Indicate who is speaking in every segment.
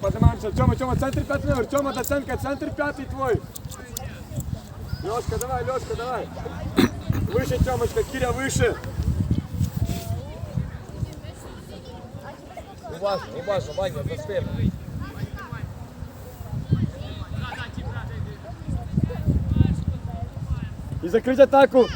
Speaker 1: Поднимаемся. Тёма, Тёма, центр пятый номер. Тёма, доценка, центр пятый твой. Лёшка, давай, Лёшка, давай. Выше, Тёмочка, Киря, выше.
Speaker 2: Уважно, уважно, Ваня, за спину.
Speaker 1: И закрыть атаку.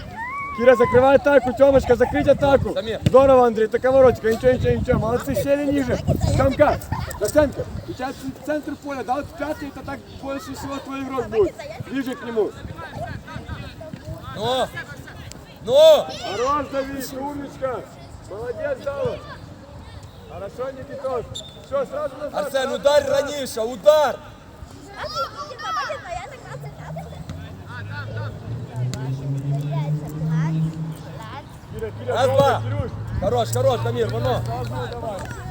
Speaker 1: Кира, закрывай атаку. Тёмочка, закрыть атаку. Здорово, Андрей, ты воротика. Ничего, ничего, ничего. Молодцы, сели ниже. Тёмка, доценка. У тебя центр поля. Да, вот пятый, это так больше всего твой игрок будет. Ближе к нему.
Speaker 2: Ну! Ну!
Speaker 1: Хорош, Давид, умничка. Молодец, Дава. Хорошо, Никитос. Все, сразу назад.
Speaker 2: Арсен,
Speaker 1: сразу
Speaker 2: удар раніше, Раз, два. Хорош, хорош, Дамір, воно.
Speaker 1: Сразу давай.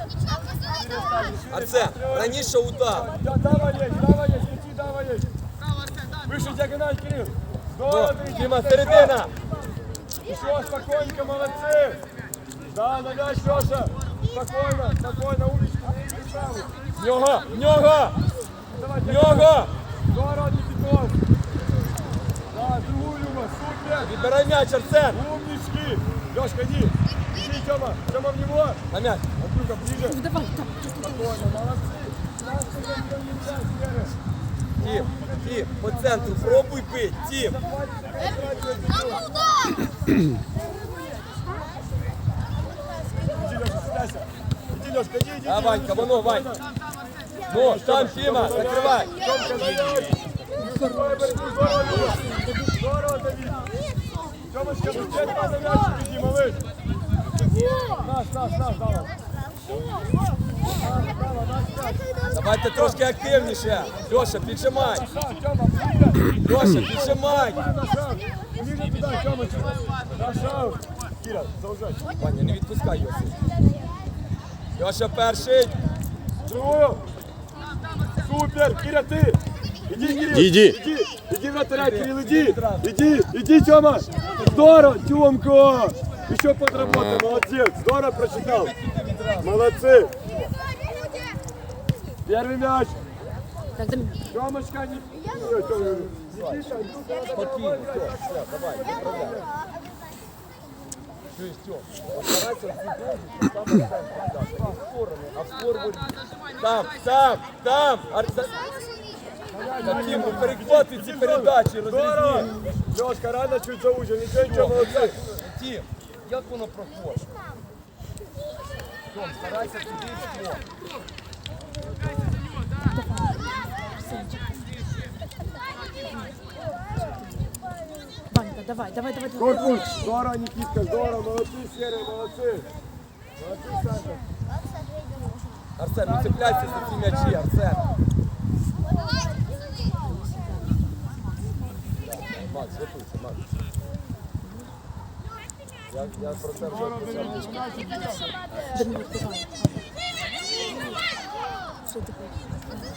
Speaker 2: Арсен, раніше удар.
Speaker 1: Да, Дава есть, Дава есть, лети, Дава есть. Выше диагональ, Кирилл. Здорово,
Speaker 2: Ну,
Speaker 1: Давид.
Speaker 2: Діма, середина.
Speaker 1: Еще спокойненько, молодцы. Да, на мяч, Леша. Спокойно, спокойно, умничка. не играй правую.
Speaker 2: В нього, в нього,
Speaker 1: Давай,
Speaker 2: в
Speaker 1: диагональ.
Speaker 2: нього.
Speaker 1: Здорово, Никитос. Да, другую, Люба, супер.
Speaker 2: Відбирай м'яч, Арсен.
Speaker 1: Умнички. Лешка, иди. Иди, Тёма. Тёма в него.
Speaker 2: На м'яч.
Speaker 1: Андрюха, ближе.
Speaker 3: Ну давай, там.
Speaker 1: Спокойно, молодцы. Нас не нельзя, Серый.
Speaker 2: Тім, Тім, по центру, пробуй бить, Тім.
Speaker 1: Иди, Леша, стреляйся. Иди, Лешка, иди, иди.
Speaker 2: А,
Speaker 1: иди,
Speaker 2: Ванька,
Speaker 1: иди.
Speaker 2: воно, Вань. Ну, там Тіма, закривай.
Speaker 1: Тёмка, задай. Здорово, борьбу, здорово, Люба. Здорово, Давид. Тёмочка, ну тебе надо мяч, иди, малыш. Наш, наш, наш, давай.
Speaker 2: Давайте трошки активніше. Льоша, піджимай.
Speaker 1: Шаг, Тёма, ближе.
Speaker 2: Льоша, піджимай.
Speaker 1: На шаг. Ближе туда, Тёмочка. На шаг. Кира, заужай.
Speaker 2: Ваня, не відпускай його. Льоша перший.
Speaker 1: Другую. Супер, Киря, ты. Иди, Кирилл.
Speaker 4: Иди.
Speaker 1: Иди, иди вратаря, Кирилл, иди. Иди, иди, Тёма. Здорово, Тёмка. Еще подработай, молодец. Здорово прочитал. Молодцы. Первый мяч.
Speaker 3: Так, там.
Speaker 1: Тёмочка, не... Ой, Тёма, Никита, Андрюха, надо
Speaker 2: Спокійно, все, все, давай, відправляй. Чуєш, Тьом, постарайся всі довгі, там Арсен, да, в сторону, а в сторону. Там, там, там, Арсен. Таким ну, перехвати ці передачі,
Speaker 1: Здорово.
Speaker 2: розрізні.
Speaker 1: Лёшка, рано чуть заужил. Ничего, ничего, молодцы.
Speaker 2: Тім, як воно проходить? Тьом, старайся туди і в створ.
Speaker 3: Ванька, давай, давай, давай, давай.
Speaker 1: Корпус. Здорово, Никитка, здорово. Молодцы, Серый, молодцы. Молодцы, Саша.
Speaker 2: Арсен, ну цепляйся за ці м'ячі, Арсен. Макс, готуйся, Макс. Я, я про це вже писав.
Speaker 3: Дамир, давай. Что ты хочешь?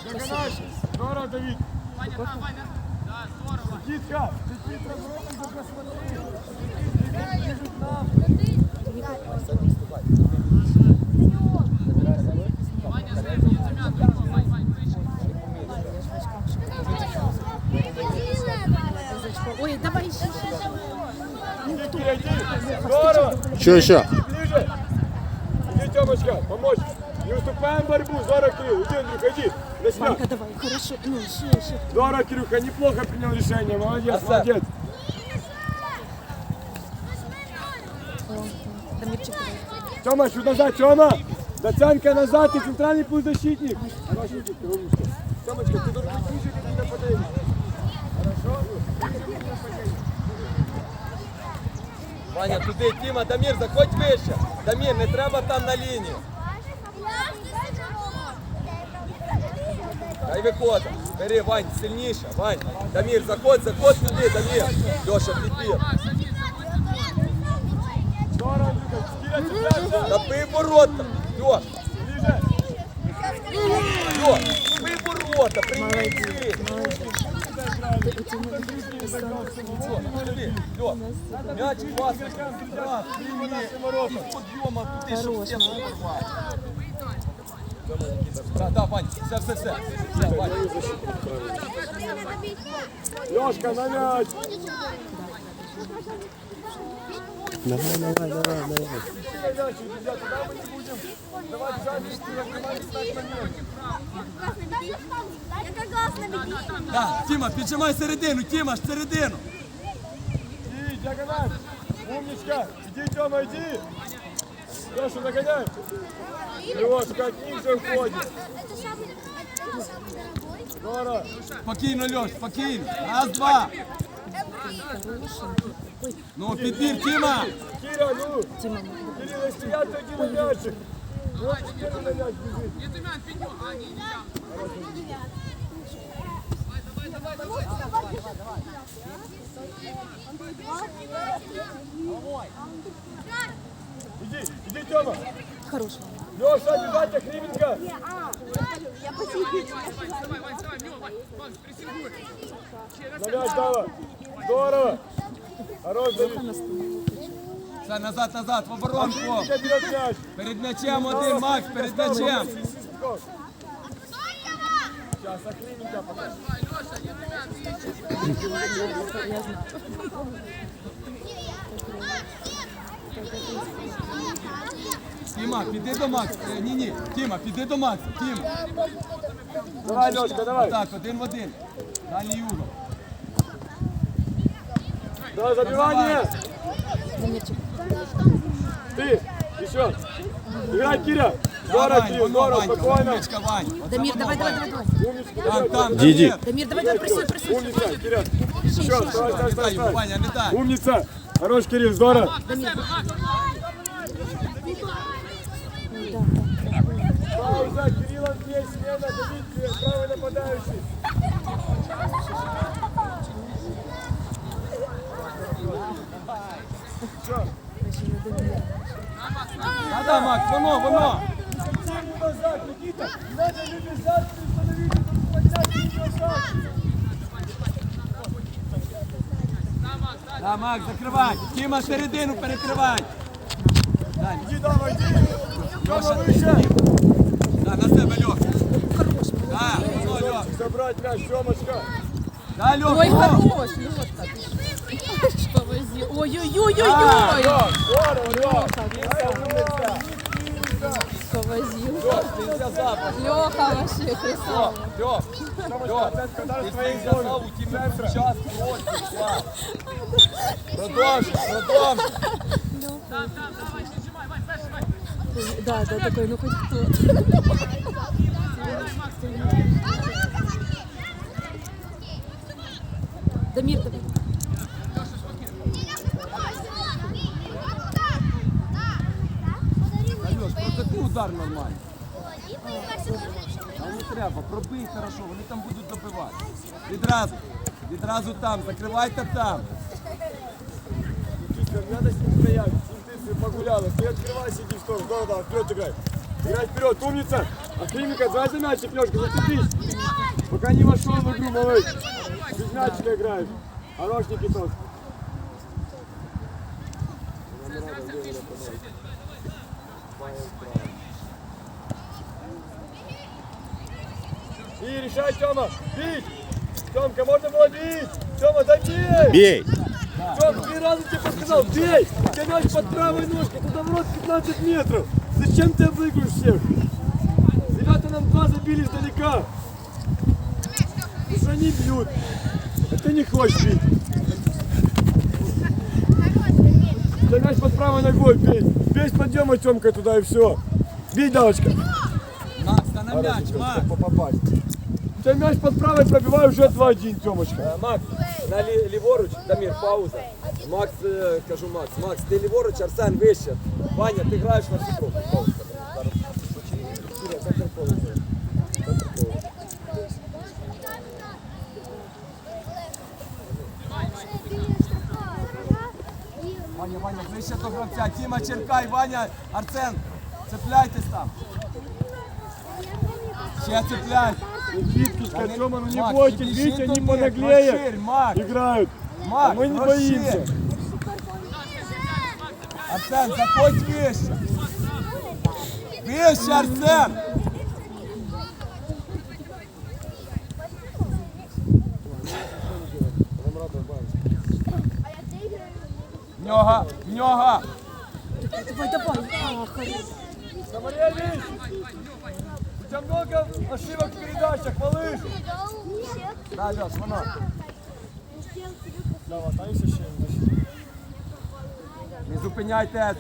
Speaker 1: Диагональ. Здорово, Давид. Никитка, ты хитро вроде бы посмотри. Никита бежит к нам.
Speaker 3: Ой, давай еще, еще, еще.
Speaker 1: Никита, иди. Здорово.
Speaker 4: Еще.
Speaker 1: Ближе. Иди, Тёмочка, помочь. Не уступаем борьбу. Здорово, Кирилл. Иди, Андрюха, иди. На себя.
Speaker 3: Ванька, давай, хорошо. Ну, еще, еще.
Speaker 1: Здорово, Кирюха, неплохо принял решение. Молодец,
Speaker 2: Арсен.
Speaker 1: молодец. Тёма, чуть назад, Тёма. Доценка назад, ты центральный полузащитник. Тёмочка, ты должен быть ближе к нападению. Хорошо? Ближе к нападению.
Speaker 2: Ваня, туди, Тіма, Дамір, заходь вище. Дамір, не треба там на лінію. Дай виходить. Бери, Вань, сильніше, Вань. Дамір, заходь, заходь туди, Дамір. Льоша, підбір.
Speaker 1: Здорово, Андрюха. Киря, цепляйся.
Speaker 2: Набий ворота. Льош,
Speaker 1: Ближе.
Speaker 2: Льош, набий ворота, прийми. Туди, Льош, м'яч пасний. Раз, прийми. І з подйома туди, щоб
Speaker 3: Хорош,
Speaker 2: всім
Speaker 3: молодець.
Speaker 2: порвати. Да, да, Вань, все, все, все. Все, Вань.
Speaker 1: Лешка, на мяч.
Speaker 4: Давай, давай, давай, давай.
Speaker 1: На мяч, друзья, туда мы не будем давать шансы, что команде стать на мяч.
Speaker 5: Яка класна бігіння.
Speaker 2: Да, Тіма, піджимай середину, Тіма, ж середину.
Speaker 1: И диагональ. Умничка. Иди, Тёма, иди. Леша, нагоняй. Леша, как ниже уходит.
Speaker 5: Це самий, це самий дорогой.
Speaker 1: Здорово.
Speaker 2: Спокійно, Льош, спокійно. Раз, два. Ну, підбір, Тіма.
Speaker 1: Киря, ну.
Speaker 3: Тима,
Speaker 1: Кирилл, если я, то иди на мячик. Вот теперь на мяч бежит. Иди, иди, Тёма.
Speaker 3: хороший.
Speaker 1: Леша, обязательно Кривенко. На мяч дала. Здорово. Хорош,
Speaker 2: Все, назад, назад, в оборонку. Перед м'ячем один, Макс, перед м'ячем.
Speaker 1: Сейчас, пока.
Speaker 2: Тіма, піди до Макса. Е, Ні, ні, Тіма, піди до Макса. Тім.
Speaker 1: Давай, Лешка, давай.
Speaker 2: Так, один в один. Далі Юго.
Speaker 1: Давай, забивание. Ты, еще. Играй, Киря. Здорово, Кирилл,
Speaker 2: воно,
Speaker 1: здорово, спокойно.
Speaker 2: умничка, Вань. Оце
Speaker 3: Дамир, давай, давай, давай, давай.
Speaker 1: Умничка,
Speaker 2: Там,
Speaker 1: давай.
Speaker 2: там,
Speaker 4: Диди.
Speaker 2: Дамир.
Speaker 3: Давай, давай, прессуй, прессуй.
Speaker 1: Умница, Киря.
Speaker 3: Еще,
Speaker 1: давай, давай, давай, давай. Умница. Хорош, Кирилл, здорово.
Speaker 3: Дамир. Да,
Speaker 1: Пауза, Кириллом здесь, смена, Давид, правый нападающий. Все,
Speaker 2: Да, да, Макс, воно, воно.
Speaker 1: Тему назад, Никита. Надо реализацию установить, чтобы поднять ее назад.
Speaker 2: Да, Макс, закривай. Тіма, середину перекривай. Дань,
Speaker 1: Иди, давай, иди. Тёма, выше.
Speaker 2: да, на себе, Льох. Да, воно, Льох.
Speaker 1: Забрать мяч, Тёмочка.
Speaker 2: Да, Льох,
Speaker 3: Ой,
Speaker 2: воно.
Speaker 3: хорош, Лёшка Что вози?
Speaker 2: Да,
Speaker 3: Ой-ой-ой-ой-ой.
Speaker 1: Лёш, здорово, Лёш. Ай, умница.
Speaker 3: Что возил?
Speaker 2: Льох, ти взяв запас.
Speaker 3: Лёха вообще красава.
Speaker 2: Льох, Льох,
Speaker 1: Оценка удар
Speaker 2: ти
Speaker 1: в твоей
Speaker 2: взяв
Speaker 1: зоне.
Speaker 2: у Тімі час, хлопці, клас. Продовжуй, продовжуй.
Speaker 3: Да, да, такой, ну хоть кто. Дамир, давай.
Speaker 2: Удар нормально. А не треба, пробий хорошо, вони там будуть добивати. Відразу, відразу там, закривайте там.
Speaker 1: Надо с ним стоять. С ним ты погуляла. Ты открывайся, иди в сторону. Да, да, вперед играй. Играй вперед, умница. А Климика, давай за мячик, Лешка, зацепись. Пока не вошел в игру, малыш. Без мячика играешь. Хорош, Никитос. И решай, Тёма. Бить. Тёмка, можно было бить. Тёма, дай бей. Тём, три раза тебе подсказал, бей! У тебя мяч под правой ножкой, туда в рот 15 метров. Зачем ты обыгрываешь всех? Ребята нам два забили издалека. Уже они бьют. А ты не хочешь бить. У тебя мяч под правой ногой, бей. Бей с подъема, Тёмка, туда и все. Бей, Далочка
Speaker 2: Макс, та на м'яч, Макс.
Speaker 1: попасть. У тебя мяч под правой, пробивай уже 2-1, Тёмочка.
Speaker 2: Макс, на лі, ліворуч, Дамір, пауза. Макс, е, кажу Макс, Макс, ти ліворуч, Арсен вище. Ваня, ти граєш на всю круг. Пауза. Зараз. Кіра, центр поля. Центр поля. Ваня, Ваня, ближче до гравця. Тіма, черкай, Ваня, Арсен, цепляйтесь там. я цепляюсь.
Speaker 1: Никитки с кольцом, а ну не бойтесь, видите, они понаглее играют.
Speaker 2: Мак,
Speaker 1: а мы не боимся.
Speaker 2: Арсен, заходь выше. Выше, Арсен. Нього, нього.
Speaker 3: Давай, давай, давай.
Speaker 1: Давай, давай. Тебя много ошибок в передачах, малыш!
Speaker 2: Да, Леш, воно.
Speaker 1: Да, останешься ще.
Speaker 2: Не зупиняйтесь.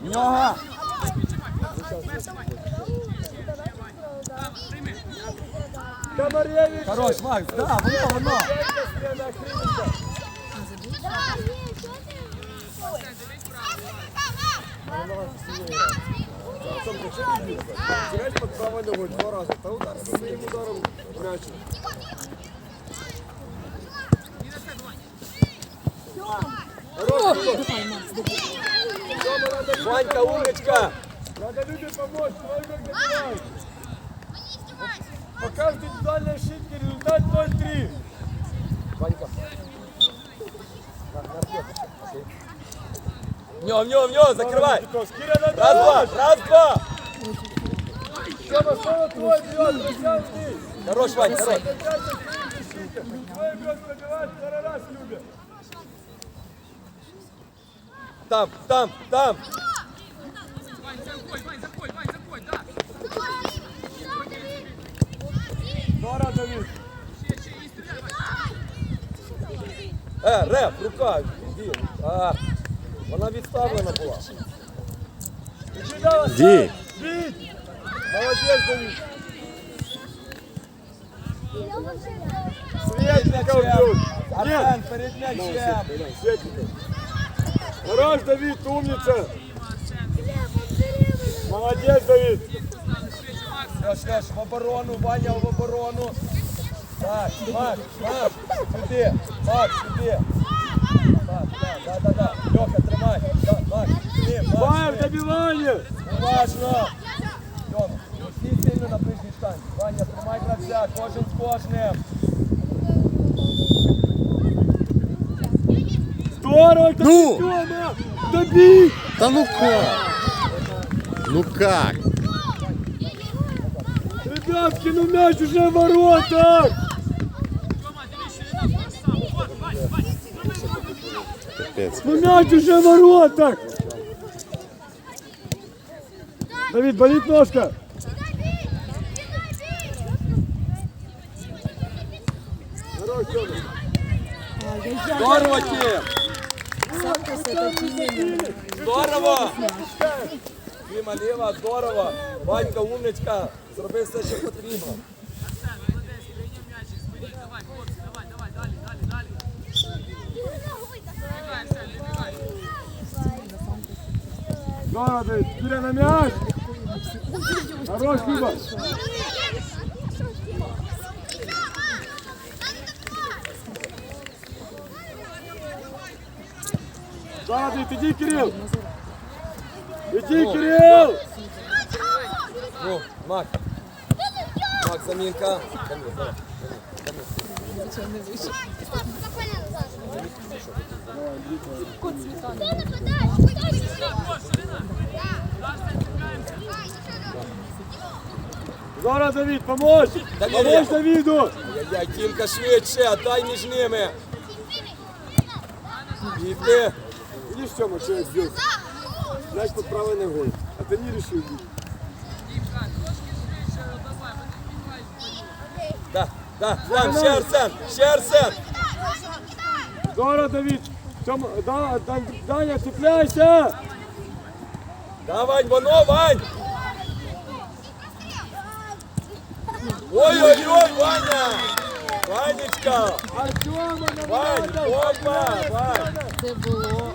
Speaker 2: Нього.
Speaker 1: Комаревич!
Speaker 2: Хорош, Макс, да, воно, воно.
Speaker 1: Теряешь под правой ногой два раза. Да удар своим ударом надо Любе-
Speaker 2: Ванька, умничка.
Speaker 1: Надо Любе помочь, смотри, как добивает. По каждой индивидуальной ошибке результат 0-3.
Speaker 2: Ванька. В нього, в нього, в нього, закривай. Раз, два, раз, два. Хорош, Вань, хорош. Там, там, там. Е, реп, рука. Іди. А, вона відставлена була.
Speaker 1: Иди, давай,
Speaker 4: Ди.
Speaker 1: Бить! Молодец, Давид. Светликов бьют.
Speaker 2: Арсен, перед м'ячем.
Speaker 1: Светликов. Хорош, Давид, умница. Молодец, Давид.
Speaker 2: Леш, Леш, в оборону, Ваня в оборону. Так, Макс, Макс, сюди, Макс, сюди. Так, так, да, да, да. Льоха, тримай. Да, Макс, сюди, Макс,
Speaker 1: Фаер,
Speaker 2: сюди.
Speaker 1: добивание.
Speaker 2: Уважно. Тьома, усі сильно на ближній штанці. Ваня, тримай гравця, кожен з кожним.
Speaker 1: Здорово, это
Speaker 4: Ну!
Speaker 1: Тёма. Добить.
Speaker 4: Да ну как? Ну как?
Speaker 1: Ребятки, ну мяч уже в воротах.
Speaker 4: Капец.
Speaker 1: Ну мяч уже в воротах. Давид, болит ножка. Хорош, Тёма.
Speaker 3: Ай-яй-яй.
Speaker 2: Здорово, Тім!
Speaker 3: Сапка с этой тюменью.
Speaker 2: Здорово! Діма ліва, здорово! Ванька, умничка! Зроби все, що потрібно.
Speaker 1: Здорово, Давид. Киря на мяч. Хорош, Люба. Здорово, Давид. Иди, Кирилл. Иди, Кирилл.
Speaker 2: Ну, Мак. Мак, замінка. Камil, давай.
Speaker 3: Кот сметана.
Speaker 1: Зараз Давид,
Speaker 2: поможь!
Speaker 1: Поможь Давіду!
Speaker 2: Я тільки швидше, дай між ними. Іди.
Speaker 1: Видиш, Тьома, що я зробив? Знаєш, тут правий не гой. А ти не рішив бути.
Speaker 2: Да, да, Арсен, ще Арсен.
Speaker 1: Зора, Давід, Тёма, да, да, Даня, цепляйся.
Speaker 2: Да, Вань, воно, Вань. Ой-ой-ой, Ваня. Ванечка.
Speaker 1: Артема,
Speaker 2: Вань, опа, Вань.
Speaker 3: Це було.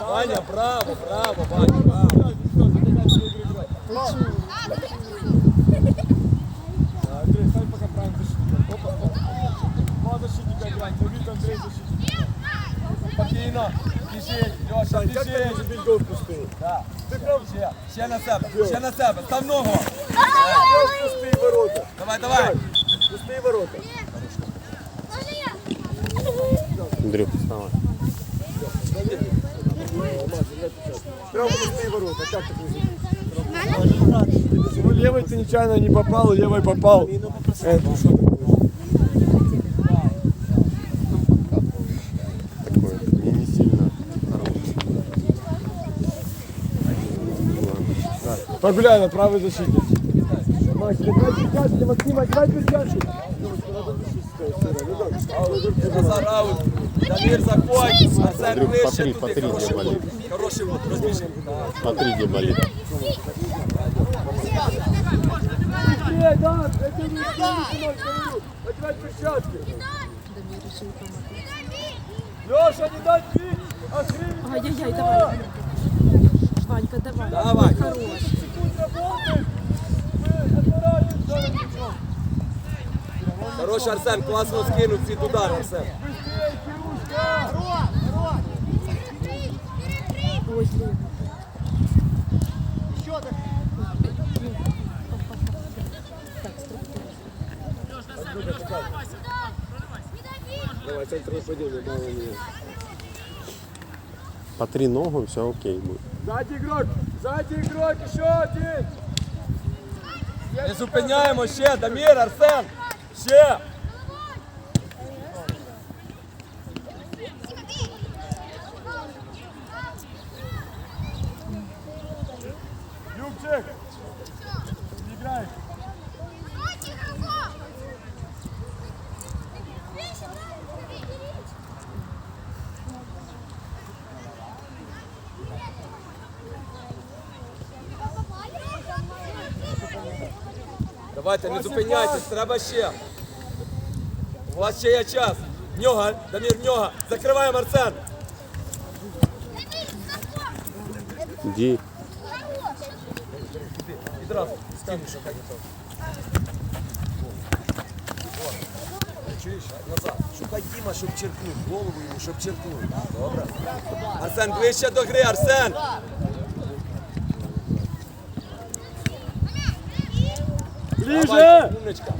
Speaker 2: Ваня, браво, браво, Ваня, браво.
Speaker 1: Андрей, стой пока правильно защитник. Опа, опа. Два защитника играть. Давид, Андрей, защитник.
Speaker 2: Спокійно. Біжить, Льоша,
Speaker 1: Как ты
Speaker 2: біжить.
Speaker 1: можешь бить гол пустые?
Speaker 2: Да. Ще, ще на себе, ще на себе. Став ногу.
Speaker 1: Пустые ворота.
Speaker 2: Давай, давай.
Speaker 1: Пустые ворота.
Speaker 4: Андрюх, вставай.
Speaker 1: Прям пустые ворота. Как так называется? Ну, левой ты нечаянно не попал, левой попал. Это что такое? Погуляй на правой защите. Макс, давай перчатки, Максим, давай перчатки.
Speaker 2: Назар аут. Дамір заходь. Арсен
Speaker 4: Андрюх,
Speaker 2: ближче.
Speaker 4: потри,
Speaker 2: Тут
Speaker 4: потри,
Speaker 2: і хороший
Speaker 4: где болит.
Speaker 2: вот. Хороший вот. Розбіжи. Так.
Speaker 4: Смотри, где болит.
Speaker 1: Быстрее, да, это не сынок, говорю. Одевай перчатки.
Speaker 3: Дамір рішив помогти.
Speaker 1: Леша, не дай бить! Охренеть!
Speaker 3: Ай-яй-яй, давай. Ванька, давай.
Speaker 2: Давай.
Speaker 3: Хорош.
Speaker 1: секунд работаем! Мы отворачиваем вторым мячом.
Speaker 2: Хороший Арсен, класно скинув під удар, Арсен.
Speaker 1: Быстрее, Кирюшка!
Speaker 3: Ой, Лена. Так, структура.
Speaker 1: Давай, центр нападения, мало меня.
Speaker 4: По три ногу, все окей будет.
Speaker 1: Сзади игрок! Сзади игрок! Еще один!
Speaker 2: Не зупиняємо ще, Дамір, Арсен. Ще. Давайте, не зупиняйтесь, треба ще. У вас ще є час. Нього, Дамір, нього. Закриваємо Арсен. Відразу. Що хай Чуєш? Назад. Шукай Діма, щоб черкнув. Голову йому, щоб черкнув. Добре. Арсен, ближче до гри, Арсен.
Speaker 1: Ближе!
Speaker 2: умничка.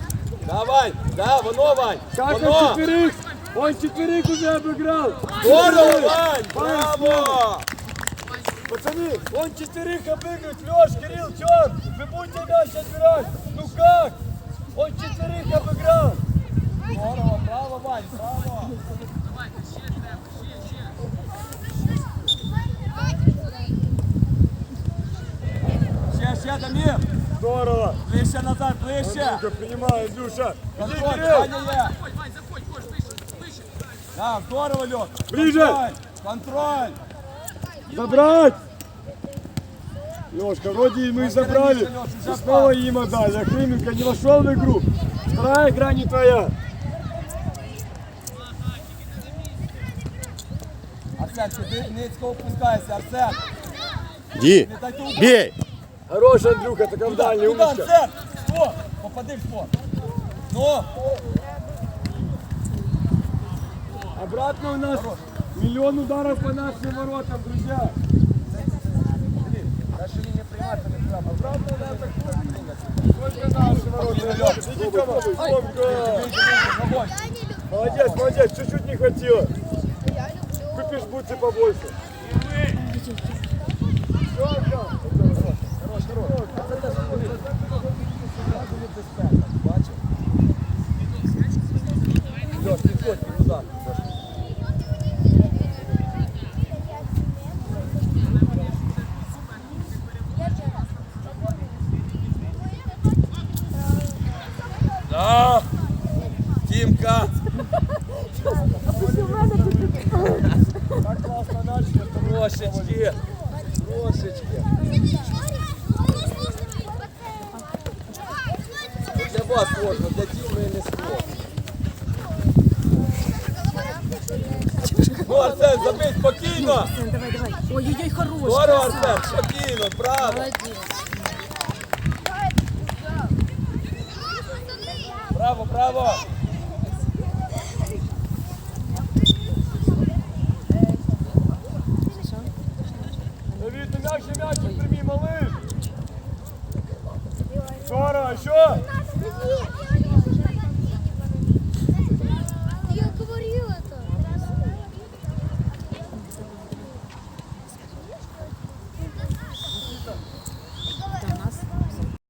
Speaker 2: Давай, да, воно, Вань.
Speaker 1: Как он
Speaker 2: Воно.
Speaker 1: четверых? Он четверых уже обыграл!
Speaker 2: Здорово, Вань, браво.
Speaker 1: Пацаны, он четверых обыгрывает. Леш, Кирилл, Тём, вы будете мяч отбирать. Ну как? Он четверых обыграл.
Speaker 2: Здорово, браво, Вань, браво. Ще, ще, Дамір.
Speaker 1: Здорово.
Speaker 2: Ближче.
Speaker 1: Андрюха, принимай, Андрюша. Иди,
Speaker 2: Контроль,
Speaker 1: Кирилл.
Speaker 2: Ваня є. Да, здорово, Льот.
Speaker 1: Ближе.
Speaker 2: Контроль.
Speaker 1: Забрать! Лешка, вроде и мы забрали.
Speaker 2: Леш, уже
Speaker 1: И снова им отдали. А Хрименко не вошел в игру. Вторая игра не твоя.
Speaker 2: Арсен, ти низько опускайся, Арсен. Не ту
Speaker 4: Бей.
Speaker 1: Хорош, Андрюха, в дальний,
Speaker 2: Туда,
Speaker 1: умничка.
Speaker 2: Спор, попади в спор. Ну,
Speaker 1: Обратно у нас миллион ударов по нашим воротам, друзья.
Speaker 2: Дальше лінія приймати не треба.
Speaker 1: Обратно у нас Только наши ворота. Иди, сколько.
Speaker 2: Вогонь.
Speaker 1: Молодец, молодец, чуть-чуть не хватило. Купишь бутсы побольше. Тёмка.
Speaker 2: Бачив? Спокійно.
Speaker 3: Давай, давай. Ой-ой-ой, хорош.
Speaker 2: Здорово. Арсен, спокійно, право. Браво, браво.